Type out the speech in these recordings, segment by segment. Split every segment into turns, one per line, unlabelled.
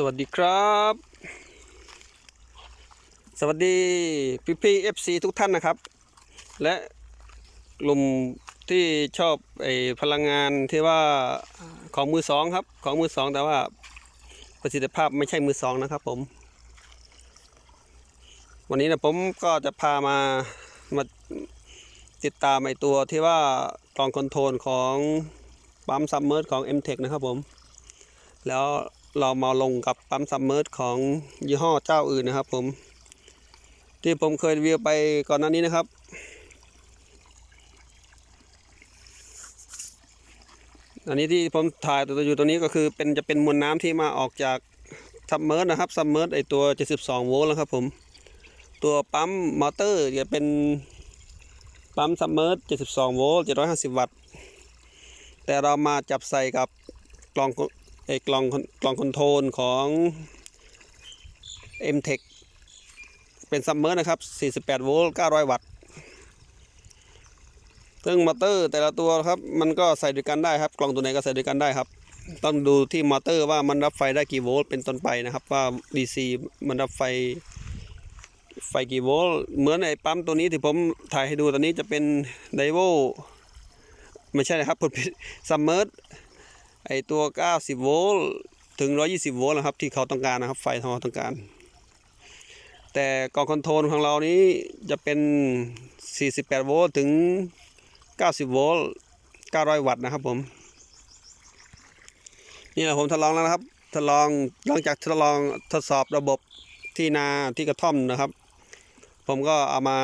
สวัสดีครับ สวัสดีพี่พี่เอฟซีทุกท่านนะครับ และกลุ่มที่ชอบไอพลังงานที่ว่าของมือสองครับ ของมือสองแต่ว่าประสิทธิภาพไม่ใช่มือสองนะครับผม วันนี้นะผมก็จะพามามาติดตามไอตัวที่ว่ากล่องคอนโทรลของปั๊มซัมเมอร์ของ m t e c h นะครับผม แล้ว เรามาลงกับปั๊มซัมเมอร์ของยี่ห้อเจ้าอื่นนะครับ ผม ที่ผมเคยรีวิวไปก่อนหน้านี้นะครับ อันนี้ที่ผมถ่ายตัวอยู่ตัวนี้ก็คือเป็นจะเป็นมวลน้ำที่มาออกจากซัมเมอร์นะครับซัมเมอร์ไอตัว 72 โวลต์นะครับผม ตัวปั๊มมอเตอร์จะเป็นปั๊มซัมเมอร์72 โวลต์750 วัตต์แต่เรามาจับใส่กับกล่อง ไอกล่องกล่องคอนโทรลของ m t e c h เป็นซัมเมอร์นะครับ 48 โวลต์ 900 วัตต์ ซึ่งมอเตอร์แต่ละตัวครับ มันก็ใส่ด้วยกันได้ครับ กล่องตัวไหนก็ใส่ด้วยกันได้ครับ ต้องดูที่มอเตอร์ว่ามันรับไฟได้กี่โวลต์เป็นต้นไปนะครับ ว่า DC มันรับไฟไฟกี่โวลต์ เหมือนไอ้ปั๊มตัวนี้ที่ผมถ่ายให้ดูตัวนี้จะเป็นไดโวไม่ใช่นะครับผมซัมเมอร์ ไอตัว 90 โวลต์ถึง 120 โวลต์นะครับ ที่เขาต้องการนะครับ ไฟที่เขาต้องการ แต่กล่องคอนโทรลของเรานี้จะเป็น 48 โวลต์ถึง 90 โวลต์ 900 วัตต์นะครับผม นี่แหละผมทดลองแล้วนะครับ ทดลองหลังจากทดลองทดสอบระบบที่นาที่กระท่อมนะครับ ผมก็เอามา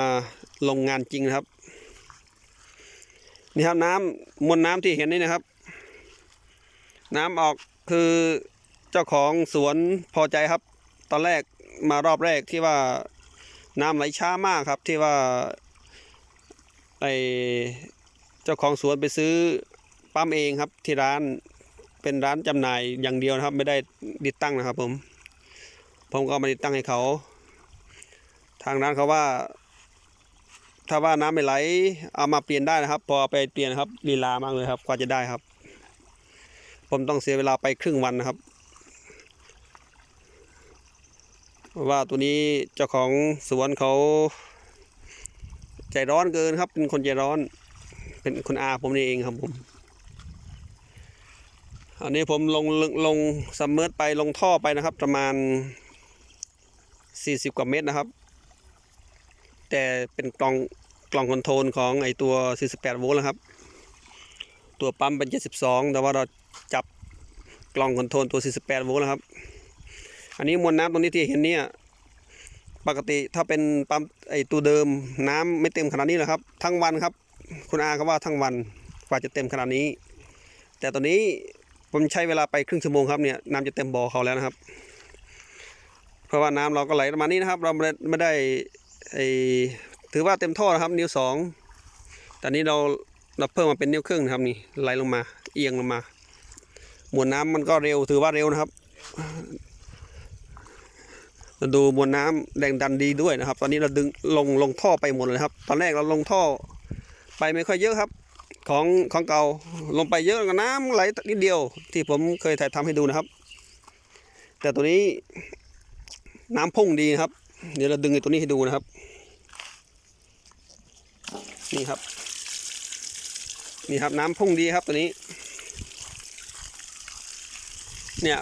ลงงานจริงนะครับ นี่ครับน้ำมวลน้ำที่เห็นนี่นะครับ น้ำออกคือเจ้าของสวนพอใจครับ ตอนแรกมารอบแรกที่ว่าน้ำไหลช้ามากครับที่ว่าไอเจ้าของสวนไปซื้อปั๊มเองครับที่ร้านเป็นร้านจำหน่ายอย่างเดียวนะครับ ไม่ได้ติดตั้งนะครับ ผม ผมก็มาติดตั้งให้เขา ทางร้านเขาว่า ถ้าว่าน้ำไม่ไหลเอามาเปลี่ยนได้นะครับ พอไปเปลี่ยนครับลีลามากเลยครับกว่าจะได้ครับ ผมต้องเสียเวลาไปครึ่งวันนะครับ ว่าตัวนี้เจ้าของสวนเขา ใจร้อนเกินครับ เป็นคนใจร้อน เป็นคนอาผมนี่เองครับผมอันนี้ผมลงลงลงซัมเมอร์ไปลงท่อไปนะครับ ประมาณ 40 กว่าเมตรนะครับ แต่เป็นกล่องกล่องคอนโทรลของไอตัว 48 โวลต์นะครับ ตัวปั๊มเป็น 72 แต่ว่าเรา จับกล่องคอนโทรลตัว 48 โวลต์นะครับ อันนี้มวลน้ำตรงนี้ที่เห็นเนี่ยปกติถ้าเป็นปั๊มไอตัวเดิมน้ำไม่เต็มขนาดนี้หรอกครับ ทั้งวันครับ คุณอาเขาว่าทั้งวันกว่าจะเต็มขนาดนี้ แต่ตอนนี้ผมใช้เวลาไปครึ่งชั่วโมงครับเนี่ยน้ำจะเต็มบ่อเขาแล้วนะครับ เพราะว่าน้ำเราก็ไหลประมาณนี้นะครับ เราไม่ได้ไม่ได้ไอถือว่าเต็มท่อนะครับ นิ้วสองแต่นี้เราเราเพิ่มมาเป็นนิ้วครึ่งนะครับนี่ไหลลงมาเอียงลงมา มวลน้ำมันก็เร็วถือว่าเร็วนะครับเราดูมวลน้ำแรงดันดีด้วยนะครับ ตอนนี้เราดึงลงลงท่อไปหมดเลยครับ ตอนแรกเราลงท่อไปไม่ค่อยเยอะครับ ของของเก่าลงไปเยอะกับน้ำไหลนิดเดียว ที่ผมเคยถ่ายทำให้ดูนะครับ แต่ตัวนี้น้ำพุ่งดีนะครับ เดี๋ยวเราดึงไอ้ตัวนี้ให้ดูนะครับ นี่ครับ นี่ครับน้ำพุ่งดีครับตัวนี้ เนี่ย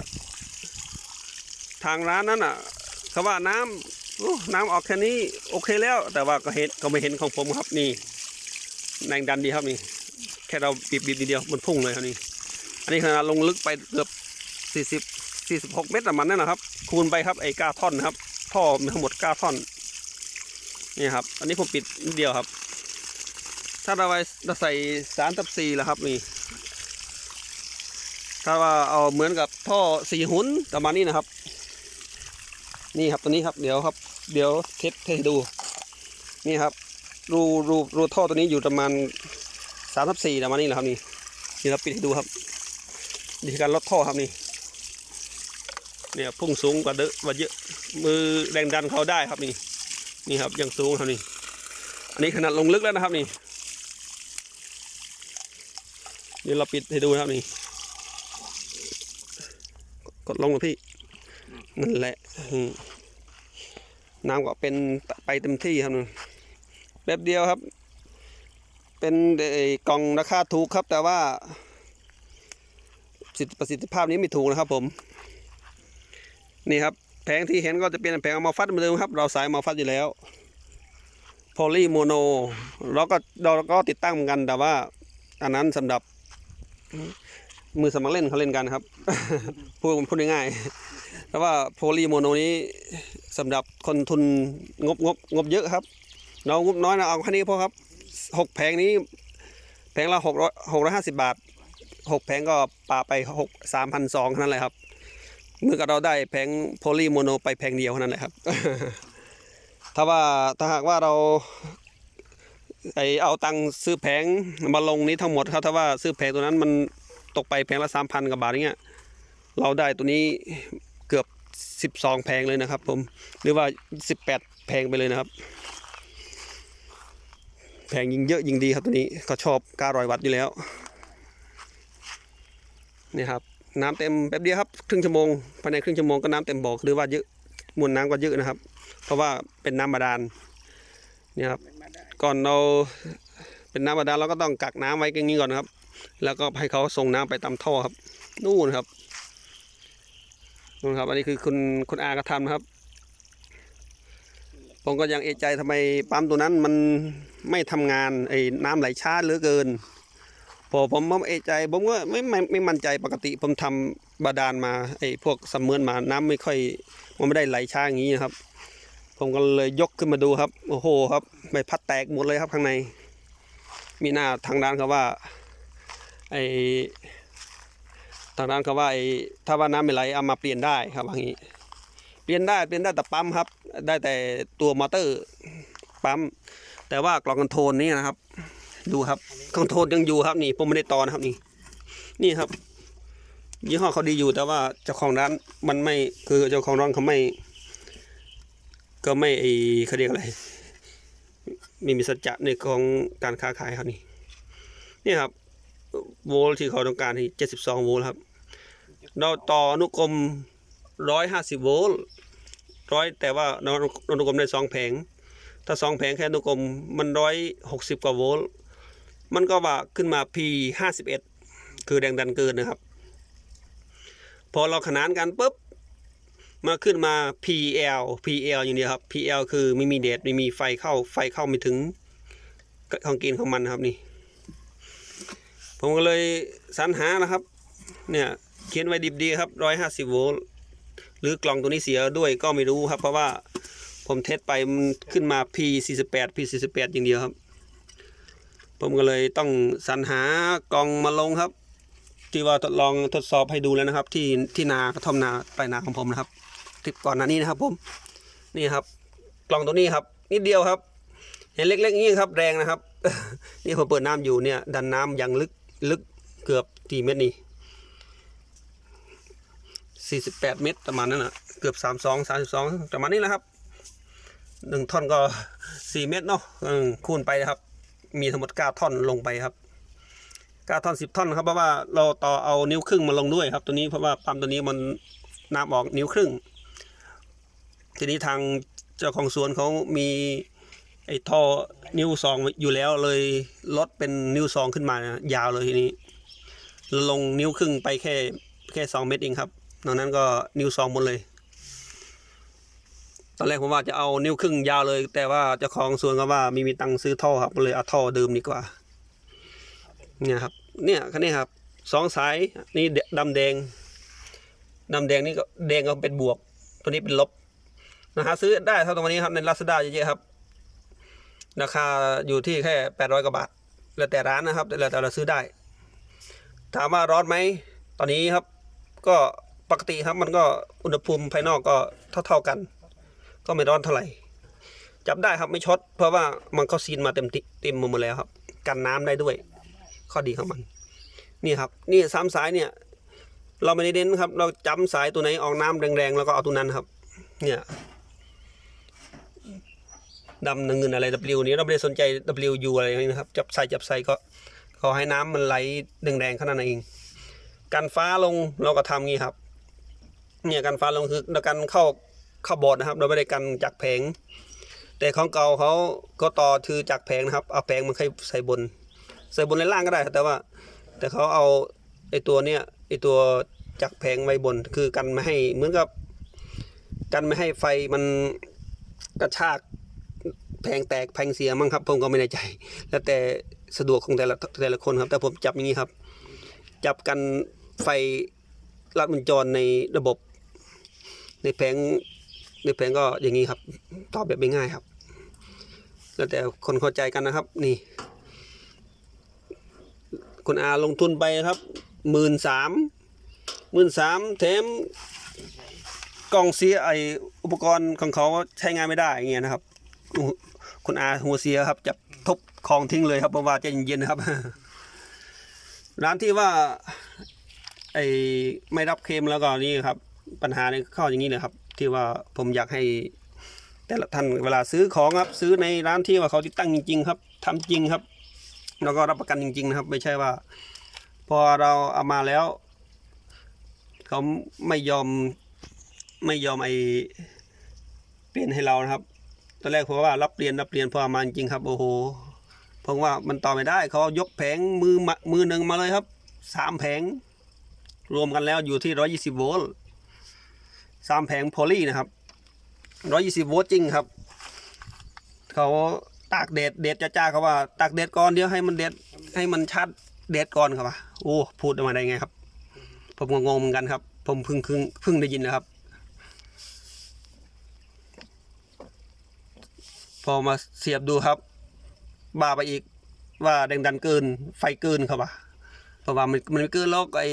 ทางร้านนั้นอะเขาว่าน้ำโอ้น้ำออกแค่นี้โอเคแล้ว แต่ว่าก็เห็นก็ไม่เห็นของผมครับนี่แรงดันดีครับนี่ แค่เราบีบบีบนิดเดียวมันพุ่งเลยครับนี่อันนี้ขนาดลงลึกไปเกือบสี่สิบสี่สิบหกเมตรประมาณนั้นนะครับ คูณไปครับไอ้ก้าท่อนนะครับ ท่อมีทั้งหมดก้าท่อนนี่ครับ อันนี้ผมปิดนิดเดียวครับ ถ้าเราไปเราใส่สารตับสี่แล้วครับนี่ ถ้าว่าเอาเหมือนกับท่อสี่หุนประมาณนี้นะครับ นี่ครับตัวนี้ครับเดี๋ยวครับ เดี๋ยวเทสให้ดู นี่ครับ รูรูรูท่อตัวนี้อยู่ประมาณสามทับสี่ประมาณนี้แหละครับนี่นี่เราปิดให้ดูครับวิธีการลดท่อครับนี่เนี่ยพุ่งสูงกว่าเดอะกว่าเยอะมือแรงดันเขาได้ครับนี่ นี่ครับยังสูงครับนี่ อันนี้ขนาดลงลึกแล้วนะครับนี่เดี๋ยวเราปิดให้ดูนะครับนี่ กดลงเลยพี่ นั่นแหละน้ำก็เป็นไปเต็มที่ครับแป๊บเดียวครับ เป็นกล่องราคาถูกครับ แต่ว่าประสิทธิภาพนี้ไม่ถูกนะครับ ผม นี่ครับ แผงที่เห็นก็จะเป็นแผงเอามาฟัดเหมือนเดิมครับ เราสายมาฟัดอยู่แล้วโพลีโมโนเราก็เราก็ติดตั้งเหมือนกันแต่ว่า อันนั้นสำหรับ มือสมัครเล่นเขาเล่นกันครับ พูดพูดง่ายๆแต่ว่าโพลีโมโนนี้สำหรับคนทุนงบงบงบเยอะครับ เรางบน้อยนะเอาแค่นี้พอครับหกแผงนี้ แผงละหกร้อยหกร้อยห้าสิบบาทหกแผงก็ปาไปหกสามพันสองนั่นแหละครับเมื่อกับเราได้แผงโพลีโมโนไปแผงเดียวเท่านั้นแหละครับ ถ้าว่าถ้าหากว่าเราไอเอาตังค์ซื้อแผงมาลงนี้ทั้งหมดครับ ถ้าว่าซื้อแผงตัวนั้นมัน ตกไปแผงละสามพันกว่าบาทเงี้ยเราได้ตัวนี้เกือบสิบสองแผงเลยนะครับ ผมหรือว่าสิบแปดแผงไปเลยนะครับแผงยิงเยอะยิงดีครับตัวนี้เขาชอบ900วัตต์อยู่แล้วนี่ครับน้ำเต็มแป๊บเดียวครับครึ่งชั่วโมงภายในครึ่งชั่วโมงก็น้ำเต็มบ่อหรือว่าเยอะมวลน้ำก็เยอะนะครับ เพราะว่าเป็นน้ำบาดาลนี่ครับก่อนเราเป็นน้ำบาดาลเราก็ต้องกักน้ำไว้อย่างนี้ก่อนนะครับ แล้วก็ให้เขาส่งน้ำไปตามท่อครับ นู่นครับนู่นครับ อันนี้คือคุณคุณอากระทำครับผมก็ยังเอะใจทำไมปั๊มตัวนั้นมันไม่ทำงานไอ้น้ำไหลช้าเหลือเกิน พอผมผมเอะใจผมก็ไม่ไม่ไม่มั่นใจปกติผมทำบาดาลมาไอ้พวกสำเมือนมาน้ำไม่ค่อยมันไม่ได้ไหลช้าอย่างนี้นะครับ ผมก็เลยยกขึ้นมาดูครับ โอ้โหครับใบพัดแตกหมดเลยครับข้างใน มีหน้าทางด้านเขาว่า ไอทางด้านเขาว่าไอ้ถ้าว่าน้ำไม่ไหลเอามาเปลี่ยนได้ครับว่างี้ เปลี่ยนได้เปลี่ยนได้แต่ปั๊มครับ ได้แต่ตัวมอเตอร์ปั๊ม แต่ว่ากล่องคอนโทรลนี่นะครับ ดูครับคอนโทรลยังอยู่ครับนี่ผมไม่ได้ตอนครับนี่ นี่ครับ ยี่ห้อเขาดีอยู่แต่ว่าเจ้าของร้านมันไม่คือเจ้าของร้านเขาไม่ ก็ไม่ไอเขาเรียกอะไรไม่มีสัจจะในของการค้าขายครับนี่นี่ครับ โวลต์ที่เขาต้องการที่เจ็ดสิบสองโวลต์ครับ เราต่ออนุกรมร้อยห้าสิบโวลต์ร้อยแต่ว่าเราอนุกรมได้สองแผง ถ้าสองแผงแค่อนุกรมมันร้อยหกสิบกว่าโวลต์มันก็ว่าขึ้นมา P ห้าสิบเอ็ดคือแรงดันเกินนะครับ พอเราขนานกันปุ๊บมาขึ้นมา PL PL อย่างเดียวครับ PL คือไม่มีเดดไม่มีไฟเข้าไฟเข้าไม่ถึงของกินของมันนะครับนี่ ผมก็เลยสรรหานะครับ เนี่ยเขียนไว้ดิบดีครับร้อยห้าสิบโวลต์หรือกล่องตัวนี้เสียด้วยก็ไม่รู้ครับ เพราะว่าผมเทสไปมันขึ้นมา P 48 P 48 อย่างเดียวครับ ผมก็เลยต้องสรรหากล่องมาลงครับ ที่ว่าทดลองทดสอบให้ดูแล้วนะครับ ที่ที่นากระท่อมนาไปนาของผมนะครับทริปก่อนหน้านี้นะครับ ผมนี่ครับ กล่องตัวนี้ครับ นิดเดียวครับเห็นเล็กๆนี้ครับแรงนะครับ นี่ผมเปิดน้ำอยู่เนี่ย ดันน้ำยังลึก ลึกเกือบกี่เมตรนี่48เมตรประมาณนั้นนะเกือบ32 32ประมาณนี้แหละครับหนึ่งท่อนก็4เมตรเนาะคูณไปนะครับ มีทั้งหมด9ท่อนลงไปครับ9ท่อน10ท่อนนครับเพราะว่าเราต่อเอานิ้วครึ่งมาลงด้วยครับ ตัวนี้เพราะว่าปั๊มตัวนี้มันน้ำออกนิ้วครึ่ง ทีนี้ทางเจ้าของสวนเขามี ไอ้ท่อนิ้วซองอยู่แล้วเลยลดเป็นนิ้วซองขึ้นมายาวเลยทีนี้ ลงนิ้วครึ่งไปแค่แค่สองเมตรเองครับนอกนั้นก็นิ้วซองหมดเลย ตอนแรกผมว่าจะเอานิ้วครึ่งยาวเลย แต่ว่าเจ้าของสวนก็ว่ามีมีตังค์ซื้อท่อครับก็เลยเอาท่อเดิมดีกว่า เนี่ยครับ เนี่ยคันนี้ครับสองสายนี่ดำแดงดำแดงนี่ก็แดงก็เป็นบวก ตัวนี้เป็นลบนะฮะซื้อได้เท่าตรงนี้ครับในลาซาด้าเยอะๆครับ ราคาอยู่ที่แค่แปดร้อยกว่าบาทแล้วแต่ร้านนะครับแล้วแต่เราซื้อได้ ถามว่าร้อนไหมตอนนี้ครับ ก็ปกติครับมันก็อุณหภูมิภายนอกก็เท่าๆกัน ก็ไม่ร้อนเท่าไหร่ จับได้ครับไม่ช็อตเพราะว่ามันเขาซีนมาเต็มติเต็มหมดแล้วครับ กันน้ำได้ด้วย ข้อดีของมัน นี่ครับ นี่สามสายเนี่ย เราไม่ได้เน้นครับ เราจำสายตัวไหนออกน้ำแรงๆแล้วก็เอาตัวนั้นครับ เนี่ย ดำเงินอะไร W นี้เราไม่ได้สนใจ W U อะไรอย่างนี้นะครับ จับใส่จับใส่ก็ขอให้น้ำมันไหลแดงๆขนาดนั้นเอง กันฟ้าลงเราก็ทำงี้ครับ เนี่ยกันฟ้าลงคือเรากันเข้าเข้าบอดนะครับ เราไม่ได้กันจากแผง แต่ของเก่าเขาก็ต่อคือจากแผงนะครับ เอาแผงมันให้ใส่บน ใส่บนในล่างก็ได้ แต่ว่า แต่เขาเอาไอตัวเนี้ยไอตัวจากแผงไว้บน คือกันไม่ให้เหมือนกับ กันไม่ให้ไฟมันกระชาก แผงแตกแผงเสียมั้งครับ ผมก็ไม่แน่ใจ แล้วแต่สะดวกของแต่ละแต่ละคนครับ แต่ผมจับอย่างนี้ครับ จับกันไฟลัดวงจรในระบบ ในแผงในแผงก็อย่างนี้ครับตอบแบบง่ายๆครับ แล้วแต่คนเข้าใจกันนะครับ นี่คุณอาลงทุนไปครับหมื่นสามหมื่นสามแถมกล่องเสียไออุปกรณ์ของเขาใช้งานไม่ได้อย่างเงี้ยนะครับ คุณอาหัวเสียครับจะทุบของทิ้งเลยครับเพราะว่าใจะเย็นๆนะครับ ร้านที่ว่า ไอไม่รับเคลมแล้วก็นี่ครับ ปัญหาในข้ออย่างนี้นะครับ ที่ว่าผมอยากให้ แต่ละท่านเวลาซื้อของครับ ซื้อในร้านที่ว่าเขาติดตั้งจริง ๆ ครับทำจริงครับ แล้วก็รับประกันจริง ๆ นะครับ ไม่ใช่ว่า พอเราเอามาแล้วเขาไม่ยอมไม่ยอมไอเปลี่ยนให้เรานะครับ ตอนแรกผมว่ารับเปลี่ยนรับเปลี่ยนพอมาจริงครับ โอ้โหผมว่ามันต่อไม่ได้เขายกแผงมือมือหนึ่งมาเลยครับสามแผง รวมกันแล้วอยู่ที่ร้อยี่สิบโวลต์สามแผงโพลีนะครับร้อยี่สิบโวลต์จริงครับเขาตากแดดแดดจ้าๆเขาว่า ตากแดดก่อนเดี๋ยวให้มันแดดให้มันชัดแดดก่อนครับว่าโอ้พูดออกมาได้ไงครับ ผมงงเหมือนกันครับ ผมเพิ่งเพิ่งเพิ่งได้ยินนะครับ พอมาเสียบดูครับ บาไปอีกว่าแรงดันเกิน ไฟเกินครับว่าเพราะว่ามันมันเกินแล้วไอ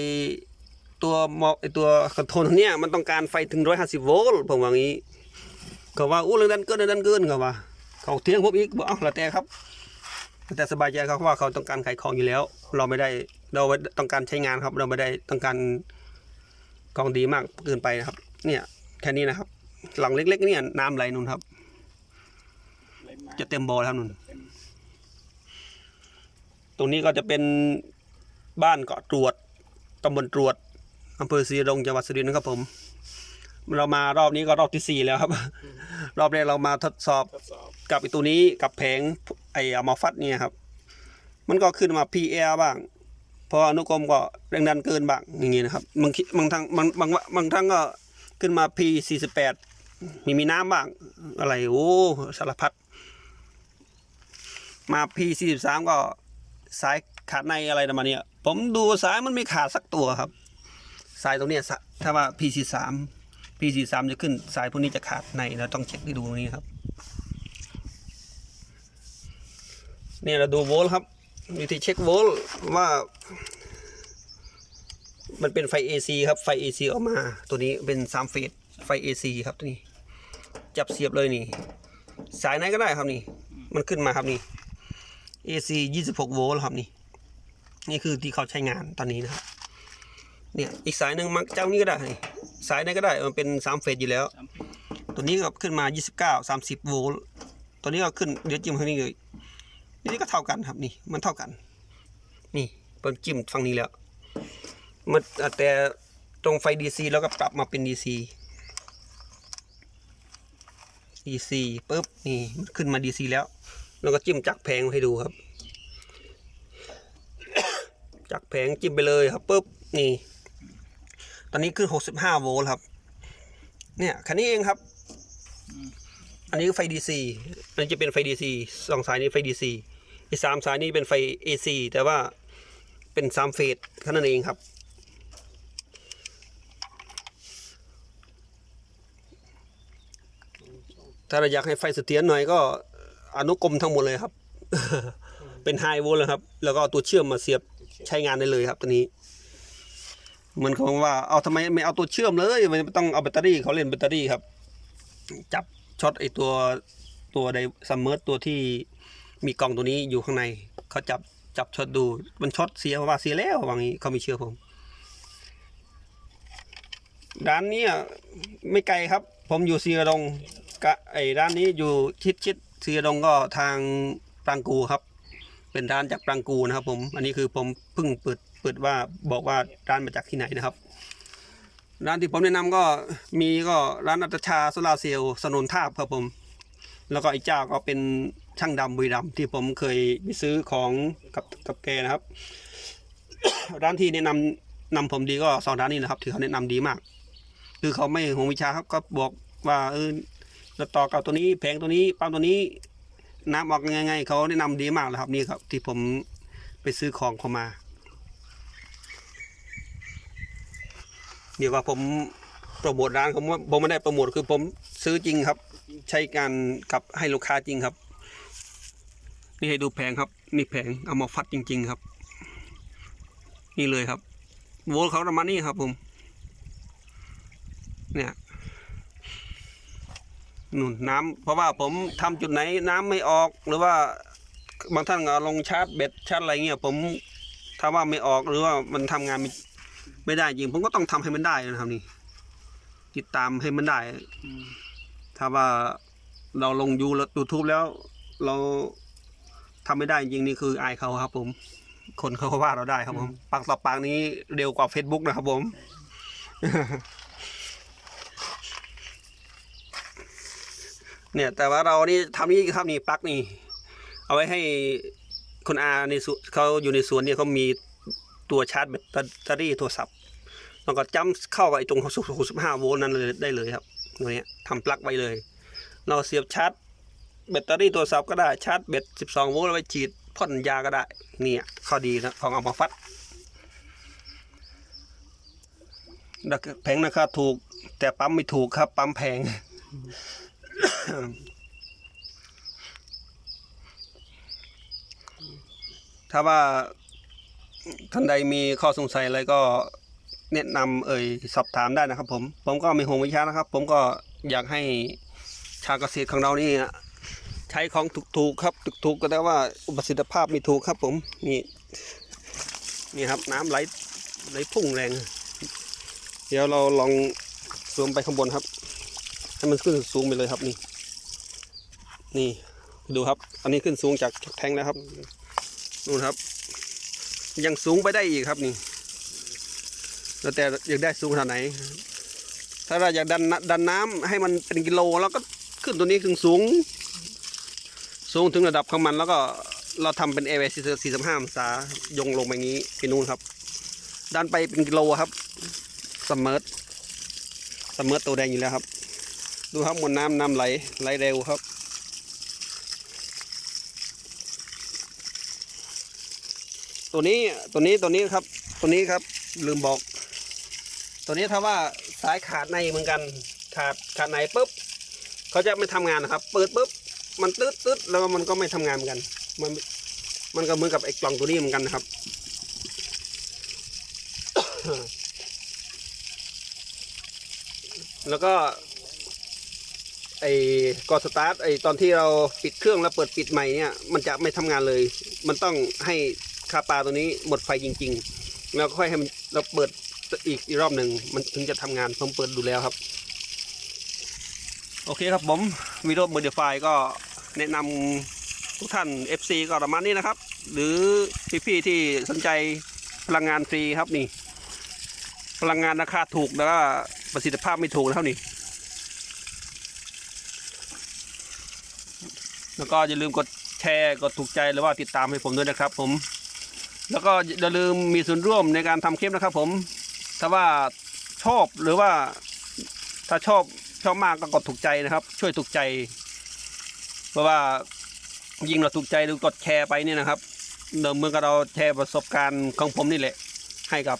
ตัวมอไอตัวคอนโทรลเนี้ยมันต้องการไฟถึงร้อยห้าสิบโวลต์ผมว่างี้เขาว่าอู้แรงดันเกินแรงดันเกินเขาว่า เขาเที่ยงผมอีกบอกเอ้าล้วแต่ครับ แต่สบายใจเขาเพราะว่าเขาต้องการขายของอยู่แล้ว เราไม่ได้เราไม่ต้องการใช้งานครับ เราไม่ได้ต้องการของดีมากเกินไปนะครับ เนี่ยแค่นี้นะครับ หลังเล็ก ๆ เนี่ยน้ำไหลนุ่นครับ จะเต็มบ่อแล้วนุ่นตรงนี้ก็จะเป็นบ้านเกาะตรวจตำบลตรวจอำเภอศรีดงจังหวัดสุรินทร์นะครับผม เรามารอบนี้ก็รอบที่สี่แล้วครับ รอบแรกเรามาทดสอบ
สอบ
กับไอตัวนี้กับแผงไออมาฟัดเนี่ยครับ มันก็ขึ้นมา PL บ้างพออนุกรมก็แรงดันเกินบ้างอย่างงี้นะครับบางทีบางทางบางบางบางทั้งก็ขึ้นมา P 48 มีมีน้ำบ้างอะไรโอ้สารพัด มา P 43ก็สายขาดในอะไรประมาณนี้ผมดูสายมันไม่ขาดสักตัวครับ สายตรงเนี้ยถ้าว่า P 43 P 43จะขึ้น สายพวกนี้จะขาดในเราต้องเช็คให้ดูตรงนี้ครับเนี่ยเราดูโวลต์ครับวิธีเช็คโวลต์ว่า มันเป็นไฟ AC ครับไฟ AC ออกมา ตัวนี้เป็นสามเฟสไฟ AC ครับตัวนี้ จับเสียบเลยนี่ สายไหนก็ได้ครับนี่ มันขึ้นมาครับนี่ AC 26 โวลต์ครับนี่ นี่คือที่เขาใช้งานตอนนี้นะครับ เนี่ยอีกสายหนึ่งมักเจ้านี้ก็ได้นี่สายไหนก็ได้มันเป็นสามเฟสอยู่แล้ว
สามสิบ
ตัวนี้ก็ขึ้นมา 29 30 โวลต์ ตัวนี้ก็ขึ้นเดี๋ยวจิ้มข้างนี้เลยนี่ก็เท่ากันครับนี่ มันเท่ากัน นี่เปิดจิ้มฝั่งนี้แล้วมันแต่ตรงไฟ DC แล้วก็ปรับมาเป็น DC DC ปุ๊บนี่มันขึ้นมา DC แล้ว แล้วก็จิ้มจักรแพงให้ดูครับ จักรแพงจิ้มไปเลยครับปุ๊บนี่ ตอนนี้ขึ้น 65 โวลต์ครับ เนี่ยคันนี้เองครับ อันนี้ก็ไฟ DC อันนี้จะเป็นไฟ DC สองสายนี้ไฟ DC อีกสามสายนี้เป็นไฟ AC แต่ว่าเป็นสามเฟสแค่นั้นเองครับถ้าเราอยากให้ไฟเสถียรหน่อยก็ อนุกรมทั้งหมดเลยครับ เป็นไฮโวลต์เลยครับ แล้วก็เอาตัวเชื่อมมาเสียบใช้งานได้เลยครับตัวนี้ เหมือนของว่าเอาทำไมไม่เอาตัวเชื่อมเลยมันต้องเอาแบตเตอรี่เขาเล่นแบตเตอรี่ครับ จับช็อตไอตัวตัวไดซัมเมอร์ตัวที่มีกล่องตัวนี้อยู่ข้างในเขาจับจับช็อตดูมันช็อตเสียว่าเสียแล้วว่างี้เขาไม่เชื่อผมร้านเนี้ยไม่ไกลครับ ผมอยู่ซีระดงกะไอร้านนี้อยู่ชิดชิด ซีระดงก็ทางปรางกูครับ เป็นร้านจากปรางกูนะครับ ผม อันนี้คือผมเพิ่งเปิดเปิดว่าบอกว่าร้านมาจากที่ไหนนะครับ ร้านที่ผมแนะนำก็มีก็ร้านอัตชาโซลาเซลล์สนนทาบครับผม แล้วก็อีกเจ้าก็เป็นช่างดำบุรีรัมย์ที่ผมเคยไปซื้อของกับกับแกนะครับ ร้านที่แนะนำนำผมดีก็สองร้านนี้นะครับ ถือเขาแนะนำดีมาก คือเขาไม่ห่วงวิชาครับก็บอกว่าเออ จะต่อกับตัวนี้แผงตัวนี้ปั๊มตัวนี้น้ำออกยังไงเขาแนะนำดีมากเลยครับนี่ครับ ที่ผมไปซื้อของเขามา เดี๋ยวว่าผมโปรโมทร้านผมว่าผมไม่ได้โปรโมทคือผมซื้อจริงครับ ใช้การกับให้ลูกค้าจริงครับ นี่ให้ดูแผงครับนี่แผงเอามาฟัดจริง ๆครับ นี่เลยครับ โวล์เขาประมาณนี้ครับผม เนี่ย นู่นน้ำเพราะว่าผมทำจุดไหนน้ำไม่ออก หรือว่าบางท่านเอาลงชาร์จเบ็ดชาร์จอะไรเงี้ยผมถ้าว่าไม่ออกหรือว่ามันทำงานไม่ไม่ได้จริง ผมก็ต้องทำให้มันได้นะครับนี่ติดตามให้มันได้ ถ้าว่าเราลงยูยูทูบแล้ว เราทำไม่ได้จริงนี่คืออายเขาครับ ผม คนเขาก็ว่าเราได้ครับผมปากต่อปากนี้เร็วกว่า Facebook นะครับผม เนี่ยแต่ว่าเรานี่ทำนี่ครับนี่ปลั๊กนี่ เอาไว้ให้คุณอาในสวนเขาอยู่ในสวนเนี่ยเขามีตัวชาร์จแบตเตอรี่โทรศัพท์แล้วก็จ้ำเข้ากับไอ้ตรง65โวลต์นั้นเลยได้เลยครับตัวนี้ทำปลั๊กไว้เลย เราเสียบชาร์จแบตเตอรี่โทรศัพท์ก็ได้ชาร์จแบต12โวลต์เอาไว้ฉีดพ่นยาก็ได้ เนี่ยข้อดีนะของเอามาฟัดราคาแพงราคาถูก แต่ปั๊มไม่ถูกครับปั๊มแพง ถ้าว่าท่านใดมีข้อสงสัยอะไรก็แนะนำเอ่ยสอบถามได้นะครับ ผม ผมก็ม่ห่วงวิชานะครับ ผมก็อยากให้ชาวเกษตรของเรานี่ใช้ของถูกๆครับถูกๆก็ได้ว่าประสิทธิภาพม่ถูกครับ ผมนี่นี่ครับน้ำไหลไหลพุ่งแรง เดี๋ยวเราลองซูมไปข้างบนครับ ให้มันขึ้นสูงไปเลยครับนี่ นี่ดูครับ อันนี้ขึ้นสูงจากแทงแล้วครับนู่นครับ ยังสูงไปได้อีกครับนี่แล้วแต่อยากได้สูงขนาดไหน ถ้าเราอยากดันดันน้ำให้มันเป็นกิโลแล้วก็ขึ้นตัวนี้ถึงสูง สูงถึงระดับของมัน แล้วก็เราทำเป็นเอเวสี่สี่สิบห้าองศายงลงไปนี้ไปนู่นครับ ดันไปเป็นกิโลครับสมเมอร์สมเมอร์ตัวแดงอยู่แล้วครับ ดูครับมวลน้ำน้ำไหลไหลเร็วครับ ตัวนี้ตัวนี้ตัวนี้ครับ ตัวนี้ครับลืมบอก ตัวนี้ถ้าว่าสายขาดในเหมือนกัน ขาดขาดในปุ๊บเขาจะไม่ทำงานนะครับ เปิดปุ๊บมันตืดตืดแล้วมันก็ไม่ทำงานเหมือนกัน มันมันก็เหมือนกับไอ้กล่องตัวนี้เหมือนกันนะครับแล้วก็ ไอ้กดสตาร์ทไอ้ตอนที่เราปิดเครื่องแล้วเปิดปิดใหม่เนี่ยมันจะไม่ทำงานเลย มันต้องให้คาปาตัวนี้หมดไฟจริง ๆ แล้วค่อยให้มันเราเปิดอีกอีกรอบหนึ่งมันถึงจะทำงานผมเปิดดูแล้วครับ โอเคครับผมวิดีโอ Modify ก็แนะนำทุกท่าน FC ก็ประมาณนี้นะครับ หรือพี่ๆที่สนใจพลังงานฟรีครับนี่ พลังงานราคาถูกแล้วก็ประสิทธิภาพไม่ถูกนะครับนี่ แล้วก็อย่าลืมกดแชร์กดถูกใจหรือว่าติดตามให้ผมด้วยนะครับ ผม แล้วก็อย่าลืมมีส่วนร่วมในการทำคลิปนะครับ ผม ถ้าว่าชอบหรือว่าถ้าชอบชอบมากก็กดถูกใจนะครับ ช่วยถูกใจ เพราะว่ายิ่งเราถูกใจหรือกดแชร์ไปเนี่ยนะครับเดิมเมื่อกเราแชร์ประสบการณ์ของผมนี่แหละ ให้กับ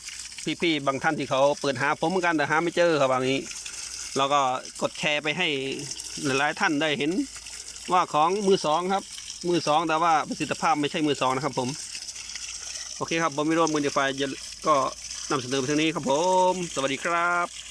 พี่ๆบางท่านที่เขาเปิดหาผมเหมือนกันแต่หาไม่เจอครับบางนี้เราก็กดแชร์ไปให้หลายๆท่านได้เห็น ว่าของมือสองครับ มือสองแต่ว่าประสิทธิภาพไม่ใช่มือสองนะครับผม โอเคครับผมมิโรจน์มือเดียไฟก็นำเสนอไปทางนี้ครับผม สวัสดีครับ